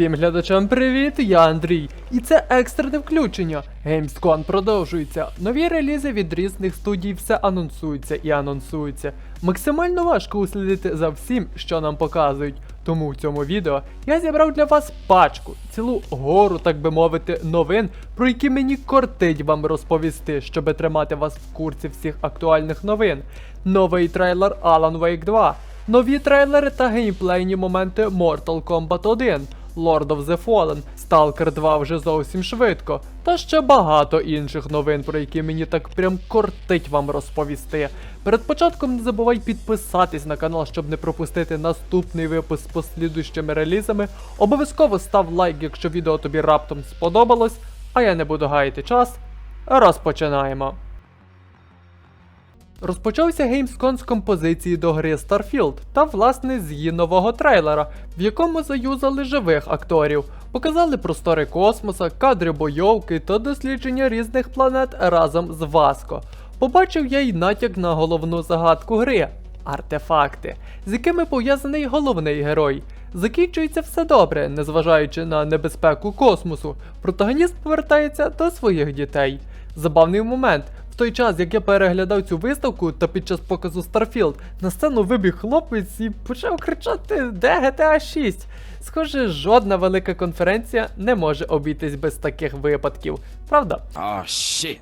Всім глядачам привіт, я Андрій. І це екстрене включення. Gamescom продовжується. Нові релізи від різних студій все анонсуються і анонсуються. Максимально важко услідити за всім, що нам показують. Тому в цьому відео я зібрав для вас пачку, цілу гору, так би мовити, новин, про які мені кортить вам розповісти, щоб тримати вас в курсі всіх актуальних новин. Новий трейлер Alan Wake 2, нові трейлери та геймплейні моменти Mortal Kombat 1. Lord of the Fallen, Stalker 2 вже зовсім швидко, та ще багато інших новин, про які мені так прям кортить вам розповісти. Перед початком не забувай підписатись на канал, щоб не пропустити наступний випуск з послідуючими релізами. Обов'язково став лайк, якщо відео тобі раптом сподобалось, а я не буду гаяти час. Розпочинаємо. Розпочався Gamescom з композиції до гри Starfield та власне з її нового трейлера, в якому заюзали живих акторів, показали простори космоса, кадри бойовки та дослідження різних планет разом з Васко. Побачив я й натяк на головну загадку гри артефакти, з якими пов'язаний головний герой. Закінчується все добре, незважаючи на небезпеку космосу. Протагоніст повертається до своїх дітей. Забавний момент. Той час, як я переглядав цю виставку та під час показу Starfield, на сцену вибіг хлопець і почав кричати Де GTA 6? Схоже, жодна велика конференція не може обійтись без таких випадків, правда? Oh shit.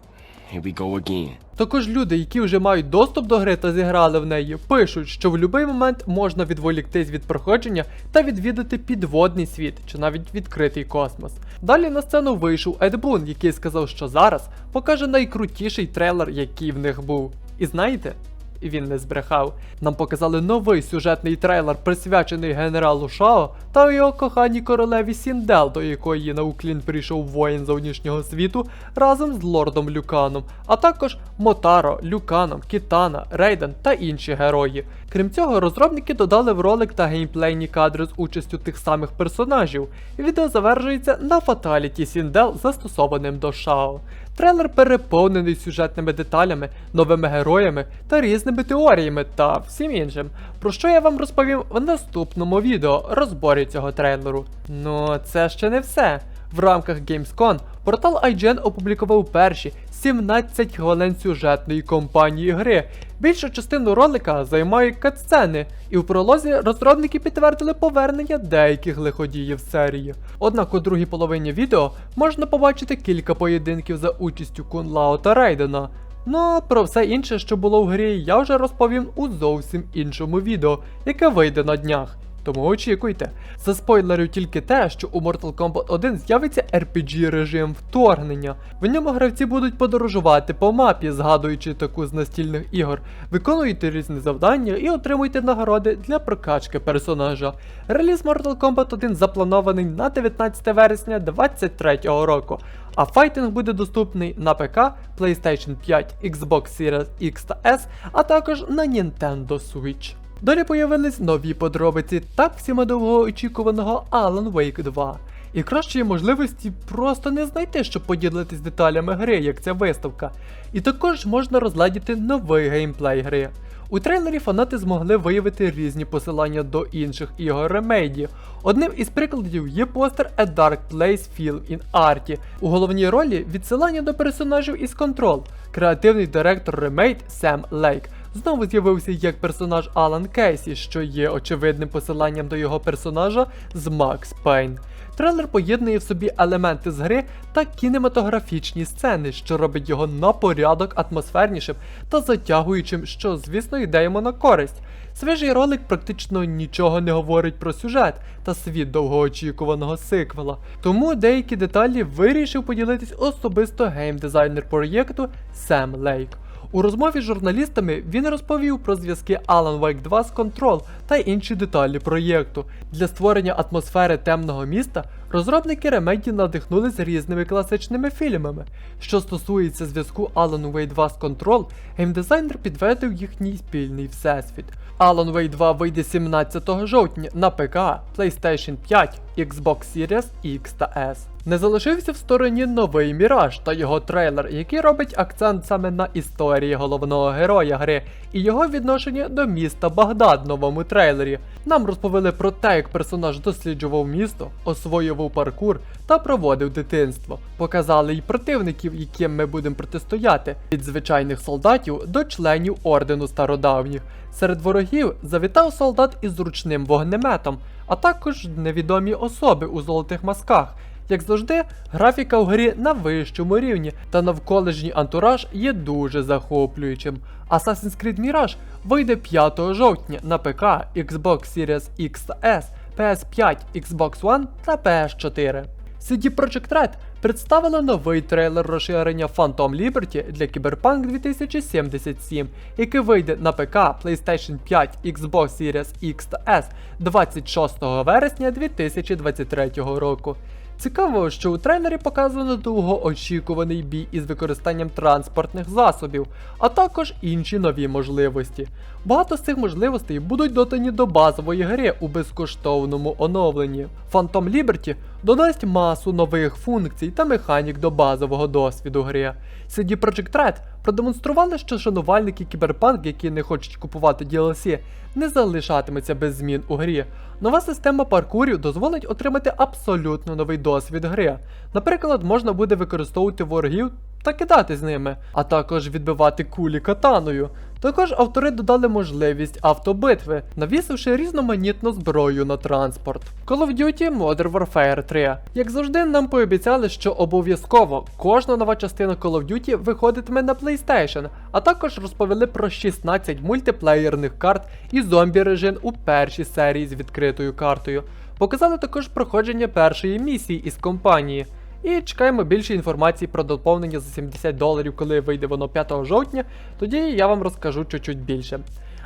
Here we go again. Також люди, які вже мають доступ до гри та зіграли в неї, пишуть, що в будь-який момент можна відволіктись від проходження та відвідати підводний світ чи навіть відкритий космос. Далі на сцену вийшов Ед Бун, який сказав, що зараз покаже найкрутіший трейлер, який в них був. І знаєте? І він не збрехав. Нам показали новий сюжетний трейлер, присвячений генералу Шао та його коханій королеві Сіндел, до якої на Уклін прийшов воїн зовнішнього світу разом з лордом Люканом, а також Мотаро, Люканом, Кітана, Рейден та інші герої. Крім цього, розробники додали в ролик та геймплейні кадри з участю тих самих персонажів. Відео завершується на фаталіті Сіндел, застосованим до Шао. Трейлер переповнений сюжетними деталями, новими героями та різними теоріями та всім іншим. Про що я вам розповім в наступному відео розборі цього трейлеру. Ну, це ще не все. В рамках Gamescom портал IGN опублікував перші 17 хвилин сюжетної кампанії гри. Більшу частину ролика займають катсцени, і в пролозі розробники підтвердили повернення деяких лиходіїв серії. Однак у другій половині відео можна побачити кілька поєдинків за участю Кун Лао та Рейдена. Ну а про все інше, що було в грі, я вже розповім у зовсім іншому відео, яке вийде на днях. Тому очікуйте. Заспойлерю тільки те, що у Mortal Kombat 1 з'явиться RPG режим вторгнення. В ньому гравці будуть подорожувати по мапі, згадуючи таку з настільних ігор, виконуєте різні завдання і отримуєте нагороди для прокачки персонажа. Реліз Mortal Kombat 1 запланований на 19 вересня 2023 року. А файтинг буде доступний на ПК, PlayStation 5, Xbox Series X та S, а також на Nintendo Switch. Далі появились нові подробиці так всіма довгоочікуваного Alan Wake 2. І кращої можливості просто не знайти, щоб поділитись деталями гри, як ця виставка. І також можна розладіти новий геймплей гри. У трейлері фанати змогли виявити різні посилання до інших ігор Remedy. Одним із прикладів є постер A Dark Place Film in Arty. У головній ролі відсилання до персонажів із Control. Креативний директор Remade Сем Лейк знову з'явився як персонаж Алан Кейсі, що є очевидним посиланням до його персонажа з Макс Пейн. Трейлер поєднує в собі елементи з гри та кінематографічні сцени, що робить його на порядок атмосфернішим та затягуючим, що, звісно, йде йому на користь. Свіжий ролик практично нічого не говорить про сюжет та світ довгоочікуваного сиквела. Тому деякі деталі вирішив поділитись особисто геймдизайнер проєкту Сем Лейк. У розмові з журналістами він розповів про зв'язки Alan Wake 2 з Control та інші деталі проєкту. Для створення атмосфери темного міста розробники Remedy надихнулись різними класичними фільмами. Що стосується зв'язку Alan Wake 2 з Control, геймдизайнер підведив їхній спільний всесвіт. Alan Wake 2 вийде 17 жовтня на ПК, PlayStation 5, Xbox Series X та S. Не залишився в стороні новий Міраж та його трейлер, який робить акцент саме на історії головного героя гри і його відношення до міста Багдад в новому трейлері. Нам розповіли про те, як персонаж досліджував місто, освоював паркур та проводив дитинство. Показали й противників, яким ми будемо протистояти, від звичайних солдатів до членів ордену стародавніх. Серед ворогів завітав солдат із зручним вогнеметом, а також невідомі особи у золотих масках. Як завжди, графіка в грі на вищому рівні, та навколишній антураж є дуже захоплюючим. Assassin's Creed Mirage вийде 5 жовтня на ПК, Xbox Series X та S, PS5, Xbox One та PS4. CD Projekt Red представила новий трейлер розширення Phantom Liberty для Cyberpunk 2077, який вийде на ПК, PlayStation 5, Xbox Series X та S 26 вересня 2023 року. Цікаво, що у трейлері показано довгоочікуваний бій із використанням транспортних засобів, а також інші нові можливості. Багато з цих можливостей будуть додані до базової гри у безкоштовному оновленні. Phantom Liberty додасть масу нових функцій та механік до базового досвіду гри. CD Projekt Red продемонстрували, що шанувальники кіберпанк, які не хочуть купувати DLC, не залишатимуться без змін у грі. Нова система паркурів дозволить отримати абсолютно новий досвід гри. Наприклад, можна буде використовувати ворогів та кидати з ними, а також відбивати кулі катаною. Також автори додали можливість автобитви, навісивши різноманітну зброю на транспорт. Call of Duty Modern Warfare 3. Як завжди, нам пообіцяли, що обов'язково кожна нова частина Call of Duty виходитиме на PlayStation, а також розповіли про 16 мультиплеєрних карт і зомбі режим у першій серії з відкритою картою. Показали також проходження першої місії із компанії. І чекаємо більше інформації про доповнення за 70 доларів, коли вийде воно 5 жовтня, тоді я вам розкажу чуть-чуть більше.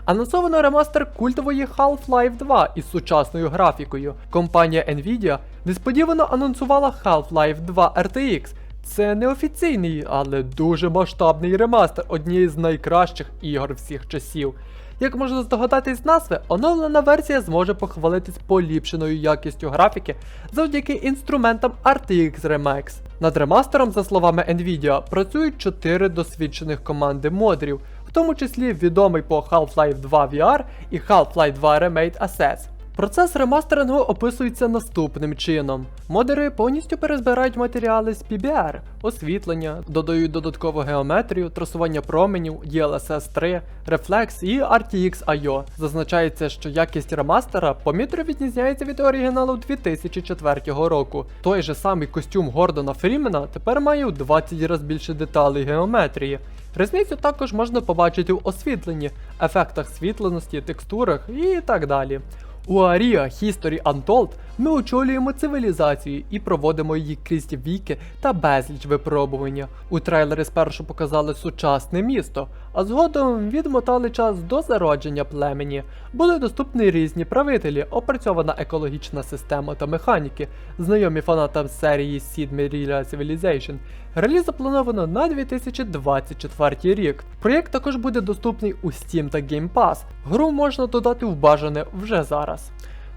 Анонсовано ремастер культової Half-Life 2 із сучасною графікою. Компанія Nvidia несподівано анонсувала Half-Life 2 RTX. Це неофіційний, але дуже масштабний ремастер однієї з найкращих ігор всіх часів. Як можна здогадатись з назви, оновлена версія зможе похвалитись поліпшеною якістю графіки завдяки інструментам RTX Remix. Над ремастером, за словами Nvidia, працюють 4 досвідчених команди модерів, в тому числі відомий по Half-Life 2 VR і Half-Life 2 Remade Assets. Процес ремастерингу описується наступним чином: модери повністю перезбирають матеріали з PBR, освітлення, додають додаткову геометрію, трасування променів, DLSS 3, Reflex і RTX IO. Зазначається, що якість ремастера помітно відрізняється від оригіналу 2004 року. Той же самий костюм Гордона Фрімена тепер має у 20 разів більше деталей геометрії. Різницю також можна побачити в освітленні, ефектах світленості, текстурах і так далі. У Арія History Untold ми очолюємо цивілізацію і проводимо її крізь віки та безліч випробування. У трейлері спершу показали сучасне місто, а згодом відмотали час до зародження племені. Були доступні різні правителі, опрацьована екологічна система та механіки, знайомі фанатам серії Sid Meier's Civilization. Реліз заплановано на 2024 рік. Проєкт також буде доступний у Steam та Game Pass. Гру можна додати в бажане вже зараз.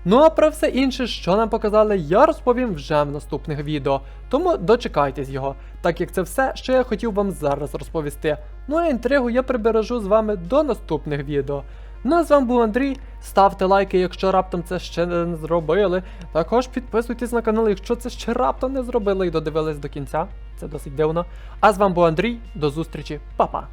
Ну а про все інше, що нам показали, я розповім вже в наступних відео, тому дочекайтесь його, так як це все, що я хотів вам зараз розповісти. Ну а інтригу я прибережу з вами до наступних відео. Ну а з вами був Андрій. Ставте лайки, якщо раптом це ще не зробили. Також підписуйтесь на канал, якщо це ще раптом не зробили і додивились до кінця. Це досить дивно. А з вами був Андрій. До зустрічі, Па-па!